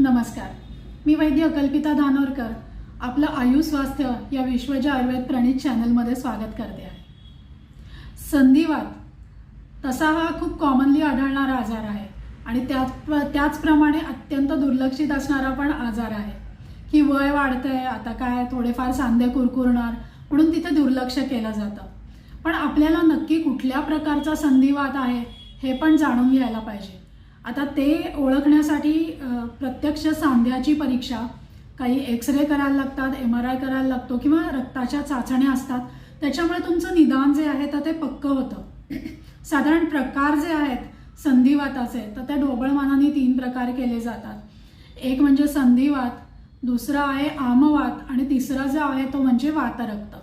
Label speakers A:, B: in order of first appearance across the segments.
A: नमस्कार. मी वैद्य अकल्पिता धानोरकर आपलं आयु स्वास्थ्य या विश्वज आयुर्वेद प्रणित चॅनलमध्ये स्वागत करते आहे. संधिवात. तसा हा खूप कॉमनली आढळणारा आजार आहे आणि त्याच त्याचप्रमाणे अत्यंत दुर्लक्षित असणारा पण आजार आहे. की वय वाढतं आहे आता काय थोडेफार सांधे कुरकुरणार म्हणून तिथे दुर्लक्ष केलं जातं. पण आपल्याला नक्की कुठल्या प्रकारचा संधिवात आहे हे पण जाणून घ्यायला पाहिजे. आता ते ओळखण्यासाठी प्रत्यक्ष सांध्याची परीक्षा काही एक्स रे करायला लागतात एम आर आय करायला लागतो किंवा रक्ताच्या चाचण्या असतात त्याच्यामुळे तुमचं निदान जे आहे तर ते पक्कं होतं. साधारण प्रकार जे आहेत संधिवाताचे तर त्या ढोबळमानाने तीन प्रकार केले जातात. एक म्हणजे संधिवात दुसरा आहे आमवात आणि तिसरा जो आहे तो म्हणजे वातरक्त.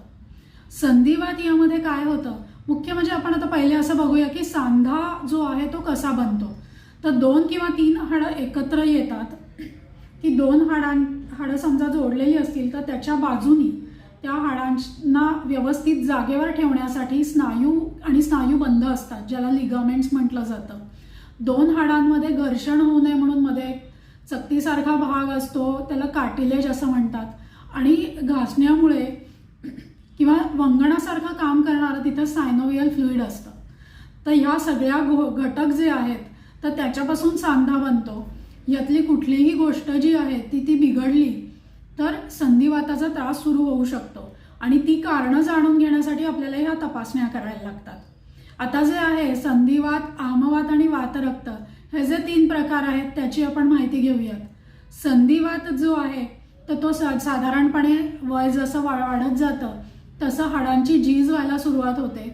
A: संधिवात यामध्ये काय होतं? मुख्य म्हणजे आपण आता पहिले असं बघूया की सांधा जो आहे तो कसा बनतो? तर दोन किंवा तीन हाडं एकत्र येतात. की दोन हाडां हाडं समजा जोडलेली असतील तर त्याच्या बाजूनी त्या हाडांना व्यवस्थित जागेवर ठेवण्यासाठी स्नायू आणि स्नायू बंद असतात ज्याला लिगामेंट्स म्हटलं जातं. दोन हाडांमध्ये घर्षण होऊ नये म्हणून मध्ये चक्तीसारखा चकतीसारखा भाग असतो त्याला कार्टिलेज असं म्हणतात. आणि घासण्यामुळे किंवा वंगणासारखं काम करणारं तिथं सायनोवियल फ्लुईड असतं. तर ह्या सगळ्या घो घटक जे आहेत तर त्याच्यापासून सांधा बनतो. यातली कुठलीही गोष्ट जी आहे ती ती बिघडली तर संधिवाताचा त्रास सुरू होऊ शकतो. आणि ती कारणं जाणून घेण्यासाठी आपल्याला ह्या तपासण्या करायला लागतात. आता जे आहे संधिवात आमवात आणि वातरक्त हे जे तीन प्रकार आहेत त्याची आपण माहिती घेऊयात. संधिवात जो आहे तर तो सा साधारणपणे वय जसं वा वाढत जातं तसं हाडांची झीज व्हायला सुरुवात होते.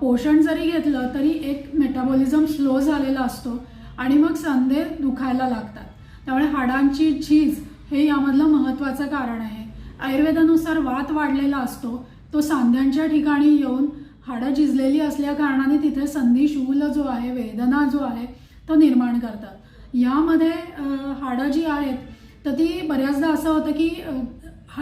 A: पोषण जरी घेतलं तरी एक मेटाबॉलिझम स्लो झालेला असतो आणि मग सांधे दुखायला लागतात. त्यामुळे हाडांची झीज हे यामधलं महत्त्वाचं कारण आहे. आयुर्वेदानुसार वात वाढलेला असतो. तो सांध्यांच्या ठिकाणी येऊन हाडं झिजलेली असल्या कारणाने तिथे संधी शूल जो आहे वेदना जो आहे तो निर्माण करतात. यामध्ये हाडं जी आहेत तर ती बऱ्याचदा असं होतं की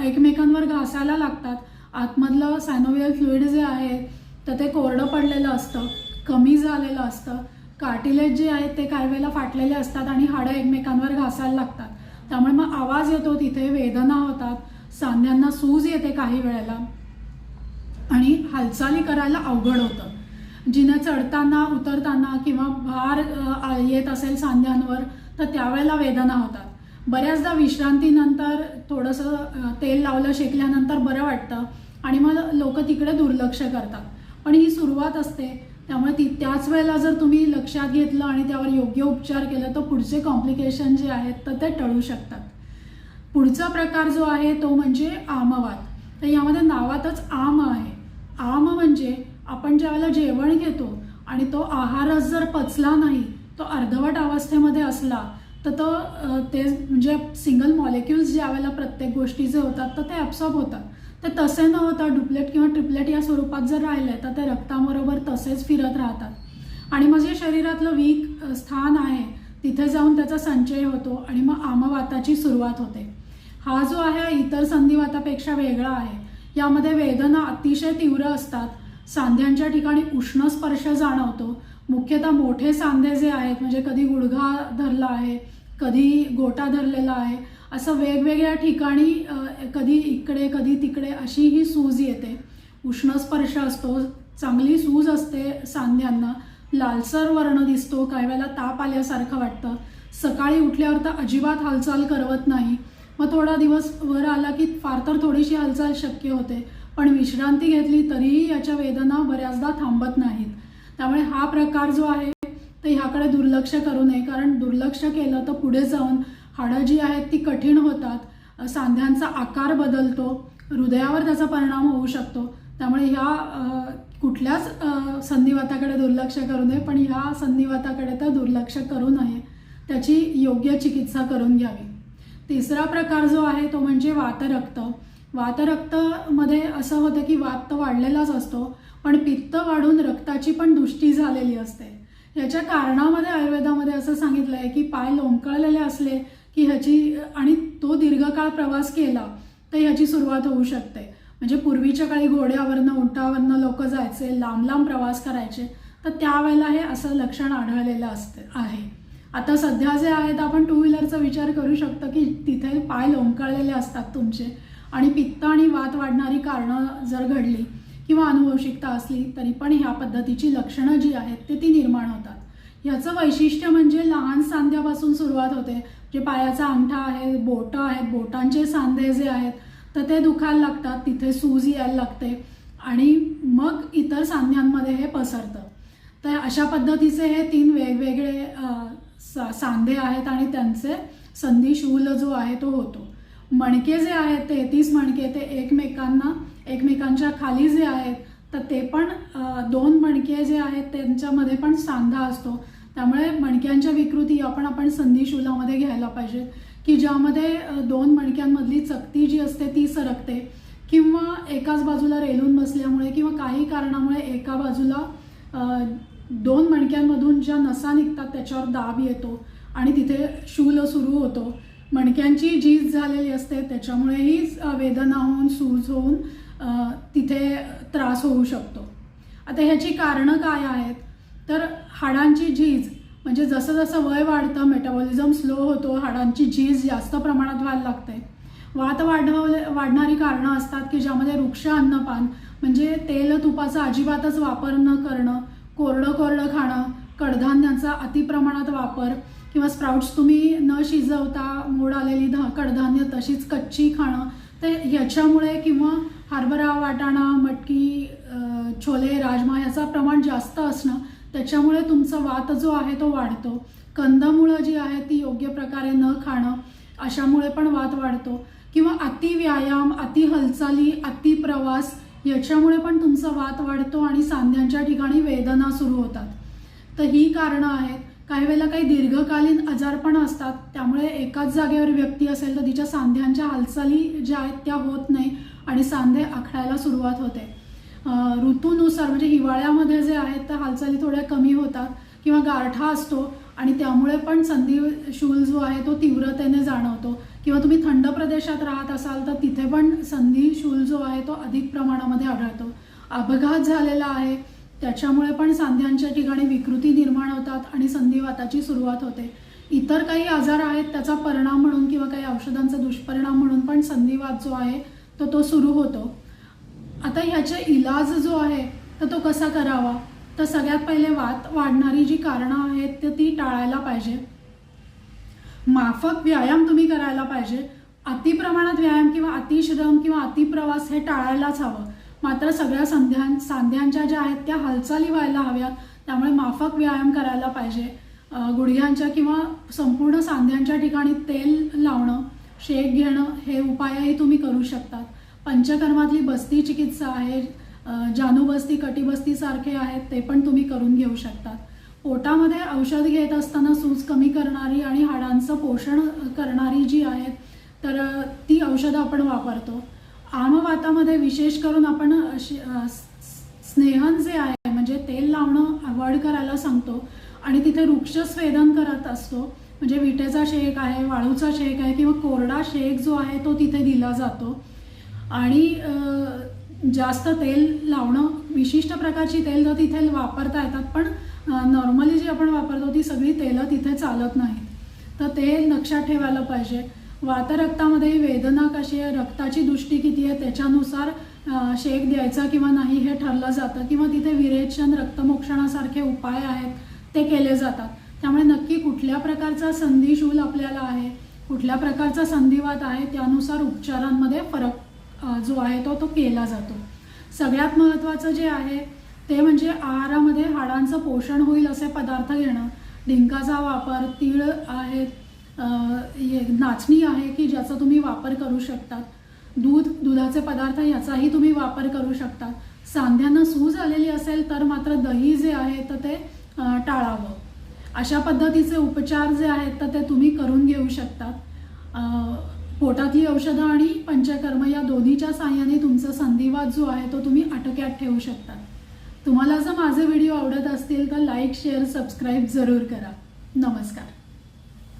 A: एकमेकांवर घासायला लागतात. आतमधलं सॅनोवियल फ्लुईड जे आहे तर ते कोरडं पडलेलं असतं कमी झालेलं असतं. कार्टिलेज जे आहेत ते काही वेळेला फाटलेले असतात आणि हाडं एकमेकांवर घासायला लागतात. त्यामुळे मग आवाज येतो तिथे वेदना होतात सांध्यांना सूज येते काही वेळेला. आणि हालचाली करायला अवघड होतं. जिनं चढताना उतरताना किंवा भार येत असेल सांध्यांवर तर त्यावेळेला वेदना होतात. बऱ्याचदा विश्रांतीनंतर थोडंसं तेल लावलं शेकल्यानंतर बरं वाटतं. आणि मग लोक तिकडे दुर्लक्ष करतात. पण ही सुरुवात असते. त्यामुळे ती त्याच वेळेला जर तुम्ही लक्षात घेतलं आणि त्यावर योग्य उपचार केलं तर पुढचे कॉम्प्लिकेशन जे आहेत तर ते टळू शकतात. पुढचा प्रकार जो आहे तो म्हणजे आमवात तर यामध्ये नावातच आम आहे. आम म्हणजे आपण ज्यावेळेला जेवण घेतो आणि तो आहारच जर पचला नाही तो अर्धवट अवस्थेमध्ये असला तर तो ते म्हणजे सिंगल मॉलिक्युल्स ज्या वेळेला प्रत्येक गोष्टीचे होतात तर ते ॲब्सॉर्ब होतात. ते तसे न होता डुप्लेट किंवा ट्रिपलेट या स्वरूपात जर राहिले तर ते रक्ताबरोबर तसेच फिरत राहतात. आणि मग जे शरीरातलं वीक स्थान आहे तिथे जाऊन त्याचा संचय होतो आणि मग आमवाताची सुरुवात होते. हा जो आहे इतर संधिवातापेक्षा वेगळा आहे. यामध्ये वेदना अतिशय तीव्र असतात. सांध्यांच्या ठिकाणी उष्ण स्पर्श जाणवतो. मुख्यतः मोठे सांधे जे आहेत म्हणजे कधी गुडघा धरला आहे कधी गोटा धरलेला आहे असं वेगवेगळ्या ठिकाणी कधी इकडे कधी तिकडे अशी ही सूज येते. उष्ण स्पर्श असतो चांगली सूज असते सांध्यांना. लालसर वर्ण दिसतो काही वेळेला ताप आल्यासारखं वाटतं. सकाळी उठल्यावर तर अजिबात हालचाल करवत नाही. मग थोडा दिवस वर आला की फार तर थोडीशी हालचाल शक्य होते. पण विश्रांती घेतली तरीही याच्या वेदना बऱ्याचदा थांबत नाहीत. त्यामुळे हा प्रकार जो आहे तर ह्याकडे दुर्लक्ष करू नये. कारण दुर्लक्ष केलं तर पुढे जाऊन हाडं जी आहेत ती कठीण होतात सांध्यांचा आकार बदलतो हृदयावर त्याचा परिणाम होऊ शकतो. त्यामुळे ह्या कुठल्याच संधिवाताकडे दुर्लक्ष करू नये पण ह्या संधिवाताकडे तर दुर्लक्ष करू नये. त्याची योग्य चिकित्सा करून घ्यावी. तिसरा प्रकार जो आहे तो म्हणजे वातरक्त. वातरक्तमध्ये असं होतं की वात तर वाढलेलाच असतो पण पित्त वाढून रक्ताची पण दुष्टी झालेली असते. याच्या कारणामध्ये आयुर्वेदामध्ये असं सांगितलं आहे की पाय लोंबकळलेले असले की ह्याची आणि तो दीर्घकाळ प्रवास केला तर ह्याची सुरुवात होऊ शकते. म्हणजे पूर्वीच्या काळी घोड्यावरनं उंटावरनं लोक जायचे लांब लांब प्रवास करायचे तर त्यावेळेला हे असं लक्षण आढळलेलं असते आहे. आता सध्या जे आहेत आपण टू व्हीलरचा विचार करू शकतो की तिथे पाय लोंबकळलेले असतात तुमचे आणि पित्त आणि वात वाढणारी कारणं जर घडली किंवा अनुवंशिकता असली तरी पण ह्या पद्धतीची लक्षणं जी आहेत ते ती निर्माण होतात. ह्याचं वैशिष्ट्य म्हणजे लहान सांध्यापासून सुरुवात होते जे पायाचा अंगठा आहे बोटं आहेत बोटांचे सांधे जे आहेत तर ते दुखायला लागतात तिथे सूज यायला लागते आणि मग इतर सांध्यांमध्ये हे पसरतं. तर अशा पद्धतीचे हे तीन वेगवेगळे सा- सांधे आहेत आणि त्यांचे संधी शूल जो आहे तो होतो. मणके जे आहेत तेहतीस मणके ते एकमेकांना एकमेकांच्या खाली जे आहेत तर ते पण दोन मणके जे आहेत त्यांच्यामध्ये पण सांधा असतो. त्यामुळे मणक्यांच्या विकृती आपण आपण संधी शूलामध्ये घ्यायला पाहिजे. की ज्यामध्ये दोन मणक्यांमधली चकती जी असते ती सरकते किंवा एकाच बाजूला रेलून बसल्यामुळे किंवा काही कारणामुळे एका बाजूला दोन मणक्यांमधून ज्या नसा निघतात त्याच्यावर दाब येतो आणि तिथे शूल सुरू होतो. मणक्यांची झीज झालेली असते त्याच्यामुळेही वेदना होऊन सूज होऊन तिथे त्रास होऊ शकतो. आता ह्याची कारणं काय आहेत? तर हाडांची झीज म्हणजे जसं जसं वय वाढतं मेटाबॉलिझम स्लो होतो हाडांची झीज जास्त प्रमाणात व्हायला लागते. वात वाढवले वाढणारी कारणं असतात की ज्यामध्ये वृक्ष अन्नपान म्हणजे तेल तुपाचा अजिबातच वापर न करणं कोरडं कोरडं खाणं कडधान्याचा अतिप्रमाणात वापर किंवा स्प्राउट्स तुम्ही न शिजवता मोड आलेली धा कडधान्य तशीच कच्ची खाणं तर ह्याच्यामुळे किंवा हरभरा वाटाणा मटकी छोले राजमा ह्याचं प्रमाण जास्त असणं त्याच्यामुळे तुमचा वात जो आहे तो वाढतो. कंदमुळं जी आहे ती योग्य प्रकारे न खाणं अशामुळे पण वात वाढतो. किंवा अति व्यायाम अति हालचाली अति प्रवास याच्यामुळे पण तुमचा वात वाढतो आणि सांध्यांच्या ठिकाणी वेदना सुरू होतात. तर ही कारणं आहेत. काही वेळेला काही दीर्घकालीन आजार पण असतात. त्यामुळे एकाच जागेवर व्यक्ती असेल तर तिच्या सांध्यांच्या हालचाली ज्या आहेत त्या होत नाही आणि सांधे आखडायला सुरुवात होते. ऋतूनुसार म्हणजे हिवाळ्यामध्ये जे आहेत त्या हालचाली थोड्या कमी होतात किंवा गारठा असतो आणि त्यामुळे पण संधी शूल जो आहे तो तीव्रतेने जाणवतो. किंवा तुम्ही थंड प्रदेशात राहत असाल तर तिथे पण संधी शूल जो आहे तो अधिक प्रमाणामध्ये आढळतो. अपघात झालेला आहे त्याच्यामुळे पण सांध्यांच्या ठिकाणी विकृती निर्माण होतात आणि संधिवाताची सुरुवात होते. इतर काही आजार आहेत त्याचा परिणाम म्हणून किंवा काही औषधांचा दुष्परिणाम म्हणून पण संधिवात जो आहे तो तो सुरू होतो. आता ह्याचे इलाज जो आहे तर तो कसा करावा? तर सगळ्यात पहिले वात वाढणारी जी कारणं आहेत तर ती टाळायला पाहिजे. माफक व्यायाम तुम्ही करायला पाहिजे. अतिप्रमाणात व्यायाम किंवा अतिश्रम किंवा अतिप्रवास हे टाळायलाच हवं. मात्र सगळ्या संध्यां सांध्यांच्या ज्या आहेत त्या हालचाली व्हायला हव्यात. त्यामुळे माफक व्यायाम करायला पाहिजे. गुडघ्यांच्या किंवा संपूर्ण सांध्यांच्या ठिकाणी तेल लावणं शेक घेणं हे उपायही तुम्ही करू शकतात. पंचकर्मातली बस्ती चिकित्सा आहे जानूबस्ती जानुबस्ती सारखे आहेत ते पण तुम्ही करून घेऊ शकतात. पोटामध्ये औषध घेत असताना सूज कमी करणारी आणि हाडांचं पोषण करणारी जी आहेत तर ती औषधं आपण वापरतो. आमवातामध्ये विशेष करून आपण स्नेहन जे आहे म्हणजे तेल लावणं अवॉइड करायला सांगतो आणि तिथे वृक्ष स्वेदन करत असतो. म्हणजे विटेचा शेक आहे वाळूचा शेक आहे किंवा कोरडा शेक जो आहे तो तिथे दिला जातो. आणि जास्त तेल लावणं विशिष्ट प्रकारची तेल तर तिथे वापरता येतात पण नॉर्मली जी आपण वापरतो ती सगळी तेलं तिथे चालत नाहीत. तर ते लक्षात ठेवायला पाहिजे. वातरक्तामध्ये वेदना कशी आहे रक्ताची दृष्टी किती आहे त्याच्यानुसार शेक द्यायचा किंवा नाही हे ठरलं जातं किंवा तिथे विरेचन रक्तमोक्षणासारखे उपाय आहेत ते केले जातात. त्यामुळे नक्की कुठल्या प्रकारचा संधिशूल आपल्याला आहे कुठल्या प्रकारचा संधिवात आहे त्यानुसार उपचारांमध्ये फरक जो आहे तो तो केला जातो. सगळ्यात महत्त्वाचं जे आहे ते म्हणजे आहारामध्ये हाडांचं पोषण होईल असे पदार्थ घेणं. डिंकाचा वापर तीळ आहेत हे नाचणी आहे की ज्याचा तुम्ही वापर करू शकतात. दूध दुधाचे पदार्थ याचाही तुम्ही वापर करू शकतात. सांध्यांना सूज आलेली असेल तर मात्र दही जे आहे तर ते टाळावं. अशा पद्धतीचे उपचार जे आहेत तर ते तुम्ही करून घेऊ शकतात. पोटातली औषधं आणि पंचकर्म या दोन्हीच्या साहाय्याने तुमचा संधिवात जो आहे तो तुम्ही आटोक्यात ठेवू शकता. तुम्हाला जर माझे व्हिडिओ आवडत असतील तर लाईक शेअर सबस्क्राईब जरूर करा. नमस्कार.